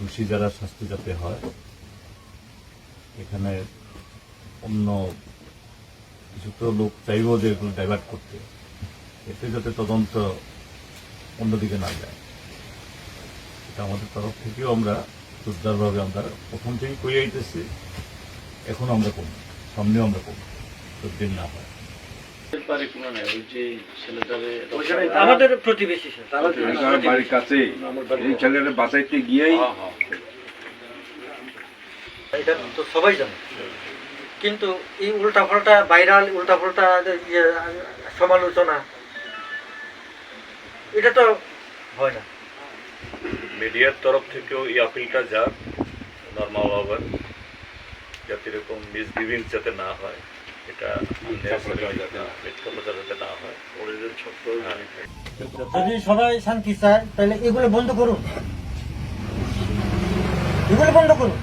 দোষী যারা শাস্তি যাতে হয়, এখানে অন্য কিছু তো লোক চাইব যে এগুলো ডাইভার্ট করতে, এতে যাতে তদন্ত অন্যদিকে না যায়। এটা আমাদের তরফ থেকেও আমরা জোরদারভাবে আমরা প্রথম থেকেই করে আইতেছি এখন আমরা করি সামনেও আমরা করি যতদিন না হয়। আমাদের প্রতিবেশী বাড়ির এই ছেলেটা বাঁচাইতে গিয়েই হ্যাঁ হ্যাঁ। এটা তো সবাই জানে। কিন্তু এই উল্টাপাল্টা ভাইরাল উল্টাপাল্টা ইয়ে সমালোচনা এটা তো হয় না। মিডিয়ার তরফ থেকেও এই আপিলটা যাক বাবার যাতে এরকম মিসবিভিং যাতে না হয়। এটা হ্যাঁ। যদি সবাই শান্তি চায় তাহলে এগুলো বন্ধ করুন। এগুলো বন্ধ করুন।